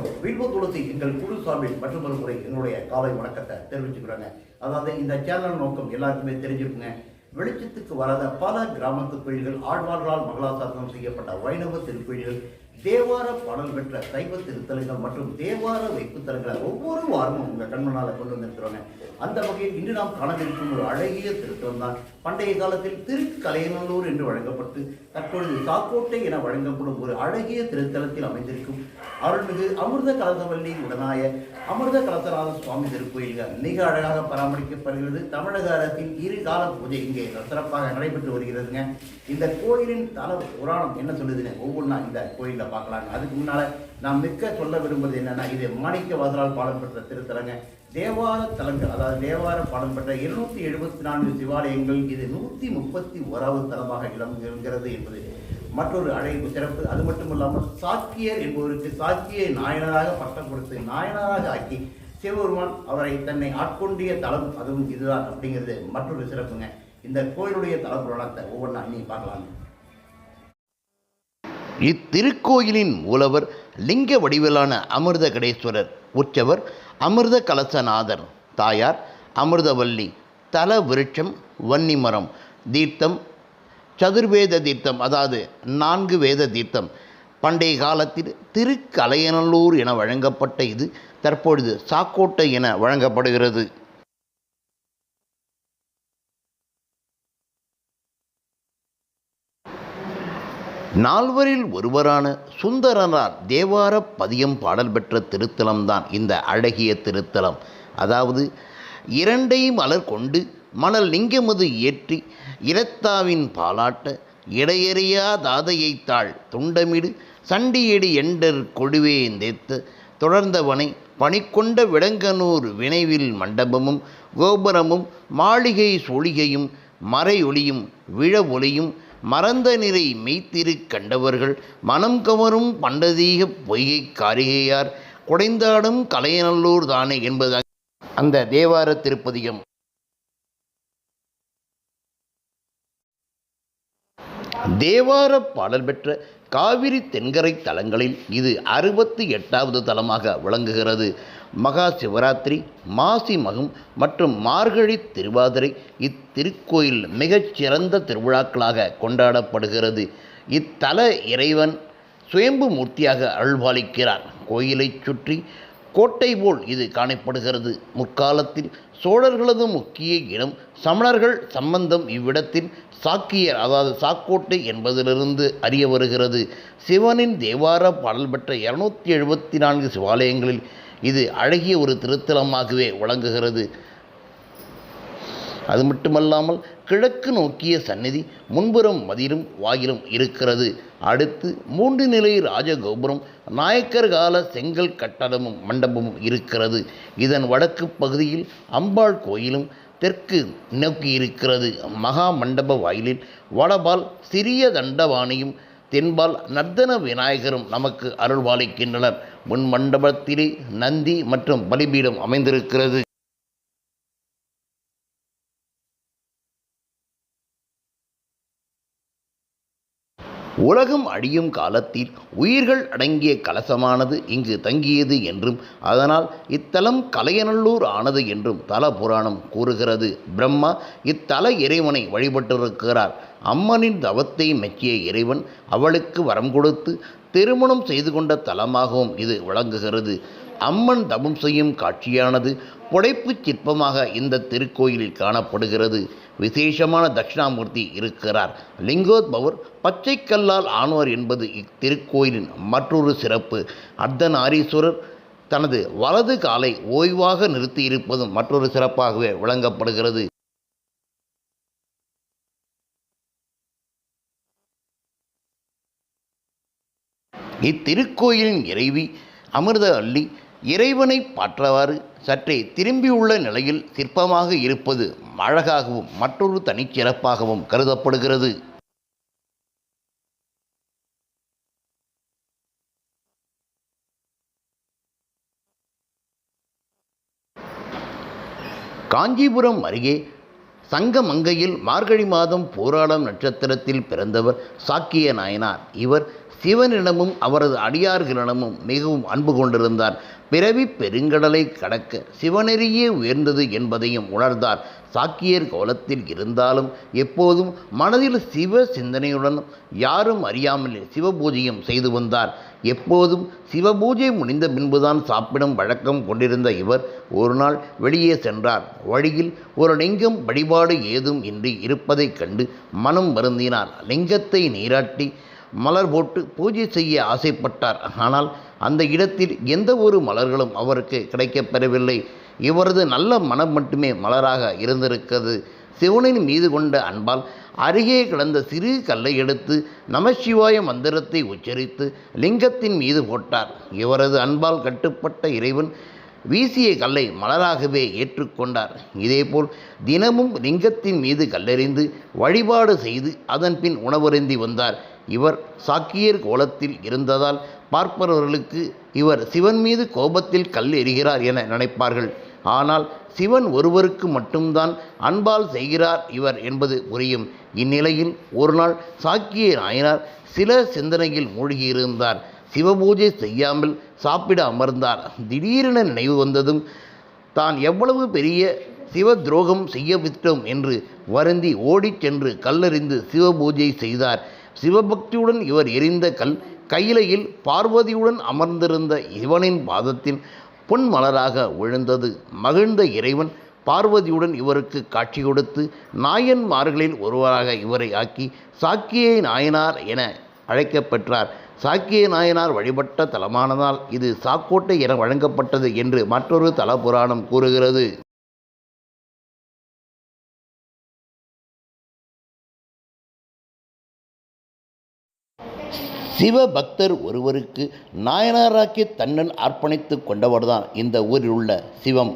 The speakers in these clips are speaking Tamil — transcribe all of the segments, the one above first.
வணக்கம் வில்வ துளசி எங்கள் குழு சார்பில் மற்றொரு முறை என்னுடைய காலை வணக்கத்தை தெரிவிச்சுக்கிறாங்க. அதாவது இந்த சேனல் நோக்கம் எல்லாருக்குமே தெரிஞ்சிருக்குங்க. வெளிச்சத்துக்கு வராத பல கிராமத்து கோயில்கள் ஆழ்வார்களால் மங்களாசாசனம் செய்யப்பட்ட வைணவ திருக்கோயில்கள் தேவார பாடல் பெற்ற சைவ திருத்தலங்கள் மற்றும் தேவார வைப்புத்தலங்களை ஒவ்வொரு வாரமும் உங்கள் கண்மனால கொண்டு வந்திருக்கிறோங்க. அந்த வகையில் இன்று நாம் காணவிருக்கும் ஒரு அழகிய திருத்தலம் தான். பண்டைய காலத்தில் திருக்கலையநல்லூர் என்று வழங்கப்பட்டு தற்பொழுது சாக்கோட்டை என வழங்கப்படும் ஒரு அழகிய திருத்தலத்தில் அமைந்திருக்கும் அருள்மிகு அமிர்த கலசவல்லி உடனாய அமிர்த கலசநாத சுவாமி திருக்கோயில்கள் மிக அழகாக பராமரிக்கப்படுகிறது. தமிழக அரசின் இரு கால பூஜை இங்கே சிறப்பாக நடைபெற்று வருகிறதுங்க. இந்த கோயிலின் தல புராணம் என்ன சொல்லுதுங்க? ஒவ்வொன்றா இந்த கோயிலில் பார்க்கலாங்க அதுக்கு முன்னால் நான் மிக்க சொல்ல விரும்புவது என்னென்னா இது மாணிக்க வாசலால் பாடம் பெற்ற திருத்தலங்க தேவார தலங்கள் அதாவது தேவார பாடம் பெற்ற இருநூத்தி எழுபத்தி நான்கு சிவாலயங்கள் இது நூற்றி முப்பத்தி ஓராவது தலமாக இளங்குகிறது என்பது மற்றொரு அழைப்பு சிறப்பு. அது மட்டும் இல்லாமல் சாக்கியர் என்பவருக்கு சாக்கியை நாயனராக பட்டம் கொடுத்து நாயனராக ஆக்கி சிவபெருமான் அவரை தன்னை ஆட்கொண்டிய தளம் அதுவும் இதுதான் அப்படிங்கிறது மற்றொரு சிறப்புங்க. இந்த கோயிலுடைய தலப்புராணத்தை ஒவ்வொன்றா நீ பார்க்கலாங்க இத்திருக்கோயிலின் மூலவர் லிங்க வடிவிலான அமிர்த கடேஸ்வரர் உற்சவர் அமிர்த கலசநாதர் தாயார் அமிர்தவல்லி தல விருட்சம் வன்னிமரம் தீர்த்தம் சதுர்வேத தீர்த்தம் அதாவது நான்கு வேத தீர்த்தம். பண்டைய காலத்தில் திருக்கலையநல்லூர் என வழங்கப்பட்ட இது தற்பொழுது சாக்கோட்டை என வழங்கப்படுகிறது. நால்வரில் ஒருவரான சுந்தரனார் தேவார பதியம் பாடல் பெற்ற திருத்தலம்தான் இந்த அழகிய திருத்தலம். அதாவது இரண்டை மலர் கொண்டு மணல் லிங்கமது ஏற்றி இரத்தாவின் பாலாட்ட இடையறியா தாதையை தாழ் துண்டமிடு சண்டியடி எண்டர் கொடிவேந்தேத்த தொடர்ந்தவனை பணிக்கொண்ட விடங்கனூர் வினைவில் மண்டபமும் கோபுரமும் மாளிகை சொளிகையும் மறை ஒளியும் விழ ஒளியும் மறந்த நிறை மெய்த்திரு கண்டவர்கள் மனம் கவரும் பண்டதீக பொய்கை காரிகையார் குடைந்தாடும் கலையநல்லூர் தானே என்பது அந்த தேவார திருப்பதிகம். தேவார பாடல் பெற்ற காவிரி தென்கரை தலங்களில் இது அறுபத்தி எட்டாவது தலமாக விளங்குகிறது. மகா சிவராத்திரி மாசி மகம் மற்றும் மார்கழி திருவாதிரை இத்திருக்கோயில் மிகச்சிறந்த திருவிழாக்களாக கொண்டாடப்படுகிறது. இத்தல இறைவன் சுயம்பு மூர்த்தியாக அருள்பாலிக்கிறார். கோயிலைச் சுற்றி கோட்டை போல் இது காணப்படுகிறது. முற்காலத்தில் சோழர்களது முக்கிய இடம் சமணர்கள் சம்பந்தம் இவ்விடத்தில் சாக்கியர் அதாவது சாக்கோட்டை என்பதிலிருந்து அறிய வருகிறது. சிவனின் தேவார பாடல் பெற்ற இருநூத்தி எழுபத்தி நான்கு சிவாலயங்களில் இது அழகிய ஒரு திருத்தலமாகவே விளங்குகிறது. அது மட்டுமல்லாமல் கிழக்கு நோக்கிய சந்நிதி முன்புறம் மதிலும் வாயிலும் இருக்கிறது. அடுத்து மூன்று நிலை ராஜகோபுரம் நாயக்கர் கால செங்கல் கட்டடமும் மண்டபமும் இருக்கிறது. இதன் வடக்கு பகுதியில் அம்பாள் கோயிலும் தெற்கு நோக்கி இருக்கிறது. மகா மண்டப வாயிலில் வடபால் சிறிய தண்டவாணியும் தென்பால் நர்த்தன விநாயகரும் நமக்கு அருள்வாளிக்கின்றனர். முன் மண்டபத்திலே நந்தி மற்றும் பலிபீடம் அமைந்திருக்கிறது. உலகம் அழியும் காலத்தில் உயிர்கள் அடங்கிய கலசமானது இங்கு தங்கியது என்றும் அதனால் இத்தலம் கலையநல்லூர் ஆனது என்றும் தல புராணம் கூறுகிறது. பிரம்மா இத்தல இறைவனை வழிபட்டிருக்கிறார். அம்மனின் தவத்தை மெச்சிய இறைவன் அவளுக்கு வரம் கொடுத்து திருமணம் செய்து கொண்ட தலமாகவும் இது விளங்குகிறது. அம்மன் தமும் செய்யும் காட்சியானது புடைப்புச் சிற்பமாக இந்த திருக்கோயிலில் காணப்படுகிறது. விசேஷமான தட்சிணாமூர்த்தி இருக்கிறார். லிங்கோத்பவர் பச்சை கல்லால் ஆனோர் என்பது இத்திருக்கோயிலின் மற்றொரு சிறப்பு. அர்த்தநாரீஸ்வரர் தனது வலது காலை ஓய்வாக நிறுத்தியிருப்பதும் மற்றொரு சிறப்பாகவே விளங்கப்படுகிறது. இத்திருக்கோயிலின் இறைவி அமிர்த அள்ளி இறைவனை பாற்றவாறு சற்றே திரும்பியுள்ள நிலையில் சிற்பமாக இருப்பது அழகாகவும் மற்றொரு தனிச்சிறப்பாகவும் கருதப்படுகிறது. காஞ்சிபுரம் அருகே சங்கமங்கையில் மார்கழி மாதம் போராளம் நட்சத்திரத்தில் பிறந்தவர் சாக்கிய நாயனார். இவர் சிவனிடமும் அவரது அடியார்களிடமும் மிகவும் அன்பு கொண்டிருந்தார். பிறவி பெருங்கடலை கடக்க சிவநெறியே உயர்ந்தது என்பதையும் உணர்ந்தார். சாக்கியர் கோலத்தில் இருந்தாலும் எப்போதும் மனதில் சிவ சிந்தனையுடன் யாரும் அறியாமல் சிவபூஜையும் செய்து வந்தார். எப்போதும் சிவபூஜை முடிந்த பின்புதான் சாப்பிடும் வழக்கம் கொண்டிருந்த இவர் ஒரு நாள் வெளியே சென்றார். வழியில் ஒரு லிங்கம் வழிபாடு ஏதும் இன்றி இருப்பதைக் கண்டு மனம் வருந்தினார். லிங்கத்தை நீராட்டி மலர் போட்டு பூஜை செய்ய ஆசைப்பட்டார். ஆனால் அந்த இடத்தில் எந்த ஒரு மலர்களும் அவருக்கு கிடைக்கப்பெறவில்லை. இவரது நல்ல மனம் மட்டுமே மலராக இருந்திருக்கிறது. சிவனின் மீது கொண்ட அன்பால் அருகே கிடந்த சிறு கல்லை எடுத்து நமசிவாய மந்திரத்தை உச்சரித்து லிங்கத்தின் மீது போட்டார். இவரது அன்பால் கட்டுப்பட்ட இறைவன் வீசிய கல்லை மலராகவே ஏற்றுக்கொண்டார். இதேபோல் தினமும் லிங்கத்தின் மீது கல்லெறிந்து வழிபாடு செய்து அதன் பின் உணவருந்தி வந்தார். இவர் சாக்கியர் கோலத்தில் இருந்ததால் பார்ப்பவர்களுக்கு இவர் சிவன் மீது கோபத்தில் கல் எறிகிறார் என நினைப்பார்கள். ஆனால் சிவன் ஒருவருக்கு மட்டும்தான் அன்பால் செய்கிறார் இவர் என்பது புரியும். இந்நிலையில் ஒருநாள் சாக்கிய நாயனார் சில சிந்தனையில் மூழ்கியிருந்தார். சிவபூஜை செய்யாமல் சாப்பிட அமர்ந்தார். திடீரென நினைவு வந்ததும் தான் எவ்வளவு பெரிய சிவ துரோகம் செய்யவிட்டோம் என்று வருந்தி ஓடிச் சென்று கல்லறிந்து சிவபூஜை செய்தார். சிவபக்தியுடன் இவர் எரிந்த கல் கையிலையில் பார்வதியுடன் அமர்ந்திருந்த இவனின் பாதத்தில் பொன் மலராக விழுந்தது. மகிழ்ந்த இறைவன் பார்வதியுடன் இவருக்கு காட்சி கொடுத்து நாயன்மார்களில் ஒருவராக இவரை ஆக்கி சாக்கிய நாயனார் என அழைக்கப்பெற்றார். சாக்கிய நாயனார் வழிபட்ட தலமானதால் இது சாக்கோட்டை என வழங்கப்பட்டது என்று மற்றொரு தல புராணம் கூறுகிறது. சிவபக்தர் ஒருவருக்கு நாயனாராக்கிய தன்னன் அர்ப்பணித்து கொண்டவர்தான் இந்த ஊரில் உள்ள சிவம்.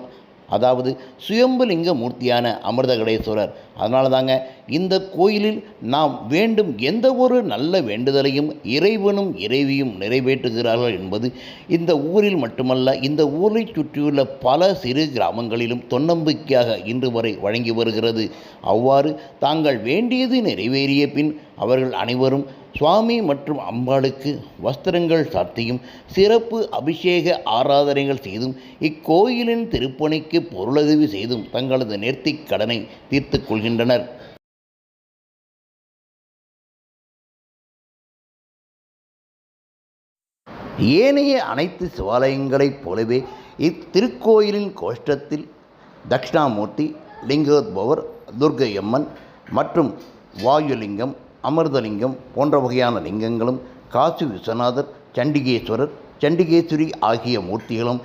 அதாவது சுயம்புலிங்க மூர்த்தியான அமிர்தகடேஸ்வரர். அதனால தாங்க இந்த கோயிலில் நாம் வேண்டும் எந்த ஒரு நல்ல வேண்டுதலையும் இறைவனும் இறைவியும் நிறைவேற்றுகிறார்கள் என்பது இந்த ஊரில் மட்டுமல்ல இந்த ஊரை சுற்றியுள்ள பல சிறு கிராமங்களிலும் தொன்னம்பிக்கையாக இன்று வரை வழங்கி வருகிறது. அவ்வாறு தாங்கள் வேண்டியது நிறைவேறிய பின் அவர்கள் அனைவரும் சுவாமி மற்றும் அம்பாளுக்கு வஸ்திரங்கள் சாத்தியும் சிறப்பு அபிஷேக ஆராதனைகள் செய்தும் இக்கோயிலின் திருப்பணிக்கு பொருளுதவி செய்தும் தங்களது நேர்த்திக் கடனை தீர்த்து கொள்கின்றனர். ஏனைய அனைத்து சிவாலயங்களைப் போலவே இத்திருக்கோயிலின் கோஷ்டத்தில் தட்சிணாமூர்த்தி லிங்கோத்பவர் துர்கையம்மன் மற்றும் வாயுலிங்கம் அமிர்தலிங்கம் போன்ற வகையான லிங்கங்களும் காசி விஸ்வநாதர் சண்டிகேஸ்வரர் சண்டிகேஸ்வரி ஆகிய மூர்த்திகளும்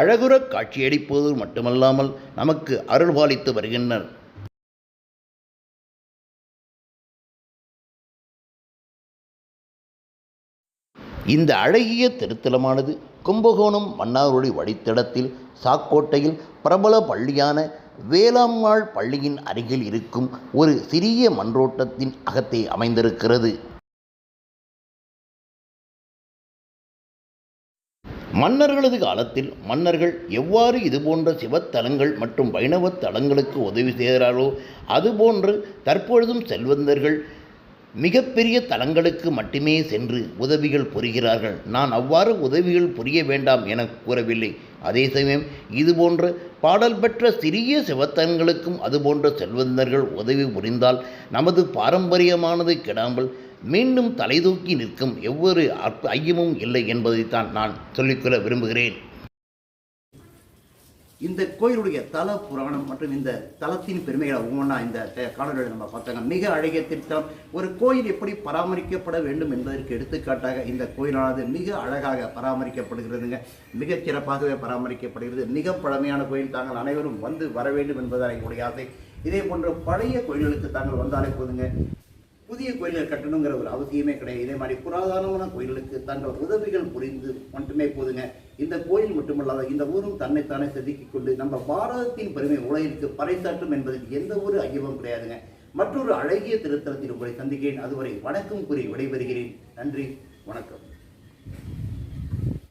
அழகுற காட்சியளிப்பது மட்டுமல்லாமல் நமக்கு அருள்பாலித்து வருகின்றனர். இந்த அழகிய திருத்தலமானது கும்பகோணம் மன்னாருடைய வழித்தடத்தில் சாக்கோட்டையில் பிரபல பள்ளியான வேளாம்மாள் பள்ளியின் அருகில் இருக்கும் ஒரு சிறிய மன்றோட்டத்தின் அகத்தே அமைந்திருக்கிறது. மன்னர்களது காலத்தில் மன்னர்கள் எவ்வாறு இதுபோன்ற சிவத்தலங்கள் மற்றும் வைணவத் தலங்களுக்கு உதவி செய்கிறாரோ அதுபோன்று தற்பொழுதும் செல்வந்தர்கள் மிகப்பெரிய தலங்களுக்கு மட்டுமே சென்று உதவிகள் புரிகிறார்கள். நான் அவ்வாறு உதவிகள் புரிய வேண்டாம் என கூறவில்லை. அதே சமயம் இதுபோன்ற பாடல் பெற்ற சிறிய சிவத்தன்களுக்கும் அதுபோன்ற செல்வந்தர்கள் உதவி புரிந்தால் நமது பாரம்பரியமானது கெடாமல் மீண்டும் தலைதூக்கி நிற்கும் எவ்வொரு அற்ப- ஐயமும் இல்லை என்பதைத்தான் நான் சொல்லிக்கொள்ள விரும்புகிறேன். இந்த கோயிலுடைய தல புராணம் மற்றும் இந்த தலத்தின் பெருமைகளை ஒவ்வொன்றா இந்த காணொலியில் நம்ம பார்த்தாங்க மிக அழகிய திருத்தலம். ஒரு கோயில் எப்படி பராமரிக்கப்பட வேண்டும் என்பதற்கு எடுத்துக்காட்டாக இந்த கோயிலானது மிக அழகாக பராமரிக்கப்படுகிறதுங்க. மிகச் சிறப்பாகவே பராமரிக்கப்படுகிறது. மிக பழமையான கோயில். தாங்கள் அனைவரும் வந்து வர வேண்டும் என்பதால் எங்களுடைய ஆசை. இதே போன்ற பழைய கோயில்களுக்கு தாங்கள் வந்தாலே போதுங்க. புதிய கோயில்கள் கட்டணுங்கிற ஒரு அவசியமே கிடையாது. இதே மாதிரி புராதனமான கோயில்களுக்கு தங்கள் உதவிகள் புரிந்து மட்டுமே போதுங்க. இந்த கோயில் மட்டுமல்லாத இந்த ஊரும் தன்னைத்தானே செதுக்கிக் கொண்டு நம்ம பாரதத்தின் பெருமை உலகிற்கு பறைசாற்றும் என்பதில் எந்த ஒரு ஐயமும் கிடையாதுங்க. மற்றொரு அழகிய திருத்தலத்தில் உங்களை சந்திக்கிறேன். அதுவரை வணக்கம் கூறி விடைபெறுகிறேன். நன்றி வணக்கம்.